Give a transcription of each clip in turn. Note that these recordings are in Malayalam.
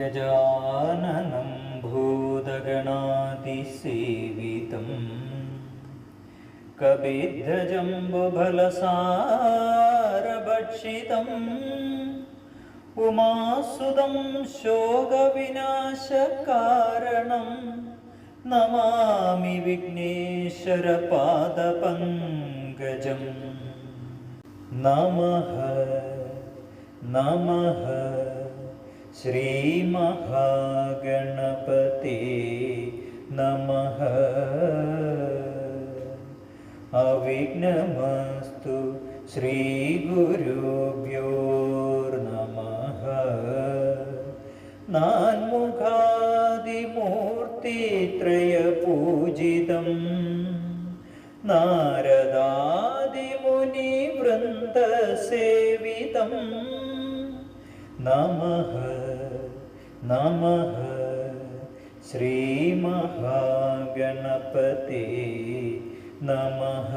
गजाननं भूतगणातिसेवितं कविद्धजम्बुफलसारभक्षितम् उमासुदं शोकविनाशकारणं नमामि विघ्नेश्वरपादपङ्कजम् नमः नमः श्रीमहागणपते नमः अविघ्नमस्तु श्रीगुरुभ्योर्नमः नान्मुखादिमूर्तित्रयपूजितं नारदादिमुनिवृन्दसेवितं नमः नमः श्रीमहागणपते നമഃ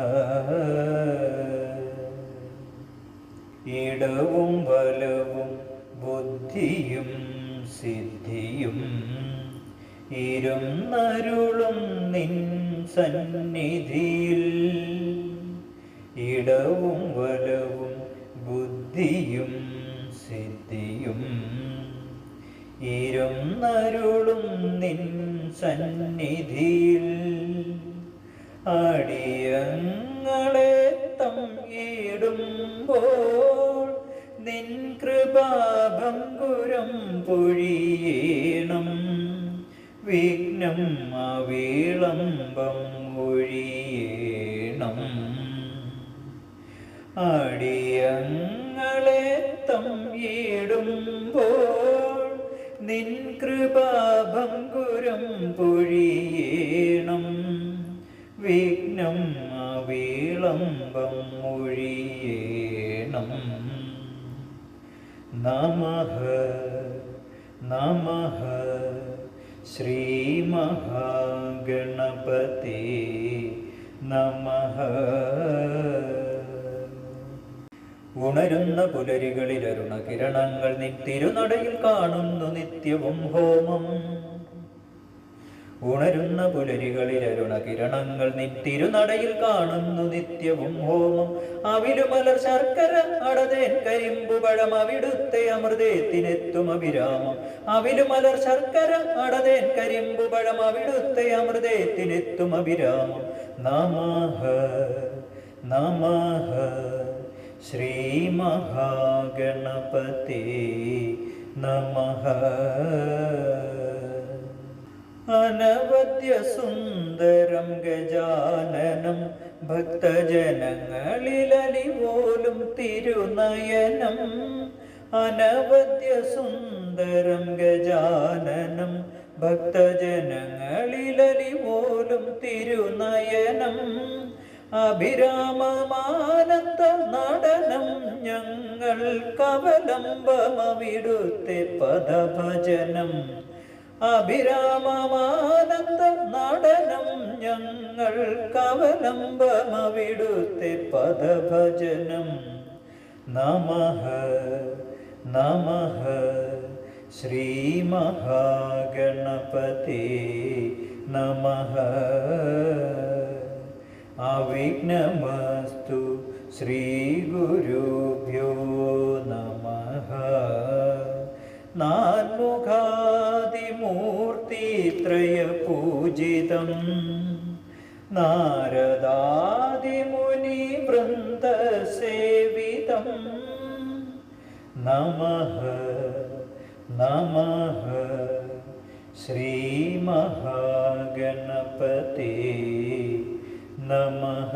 ഇടവും വലവും ബുദ്ധിയും സിദ്ധിയും ഇരുന്നരുളും നിൻ സന്നിധിയിൽ ഇടവും വലവും ബുദ്ധിയും സിദ്ധിയും ഇരുന്നരുളും നിൻ സന്നിധിയിൽ. അടിയങ്ങളെ തമ്മിടുമ്പോൾ നിൻ കൃപാഭംഗുരം പൊഴിയേണം. വിഘ്നം അവിളംബം ഒഴിയേണം. അടിയങ്ങളെ നിൻ കൃപാഭങ്കുരം പൊഴിയേണം. വിഘ്നം അവിളംബം മൊഴിയേണം നമഃ നമഃ ശ്രീമഹാഗണപതി നമഃ. ഉണരുന്ന പുലരികളിൽ അരുണ കിരണങ്ങൾ നിത്തിരുനടയിൽ കാണുന്നു നിത്യവും ഹോമം. ഉണരുന്ന പുലരികളിൽ അരുണ കിരണങ്ങൾ നിത്തിരുനടയിൽ കാണുന്നു നിത്യവും ഹോമം. അവിലുമലർ ശർക്കര അടതേൻ കരിമ്പു പഴം അവിടുത്തെ അമൃതത്തിനെത്തും അഭിരാമം. അവിലുമലർ ശർക്കര അടതേൻ കരിമ്പു പഴം അവിടുത്തെ അമൃതത്തിനെത്തും അഭിരാമം. നമഹ നമഃ. ശ്രീമഹാഗണപതി നമഃ. അനവദ്യസുന്ദരം ഗജാനനം ഭക്തജനങ്ങളിലലിപോലും തിരുനയനം. അനവദ്യസുന്ദരം ഗജാനനം ഭക്തജനങ്ങളിലലിപോലും തിരുനയനം. അഭിരാമമാനന്ദ നടനം ഞങ്ങൾ കവലംബമവിടുത്തെ പദഭജനം. അഭിരാമമാനന്ദ നടനം ഞങ്ങൾ കവലംബമവിടുത്തെ പദഭജനം. നമ നമ ശ്രീമഹാഗണപതി നമഃ. അവിഘ്നമസ്തു ശ്രീഗുരുഭ്യോ നമഃ. നാൻമുഖാദിമൂർത്തിത്രയപൂജിതം നാരദാദിമുനിവൃന്ദസേവിതം. നമഃ നമഃ. ശ്രീമഹാഗണപതി. നമഃ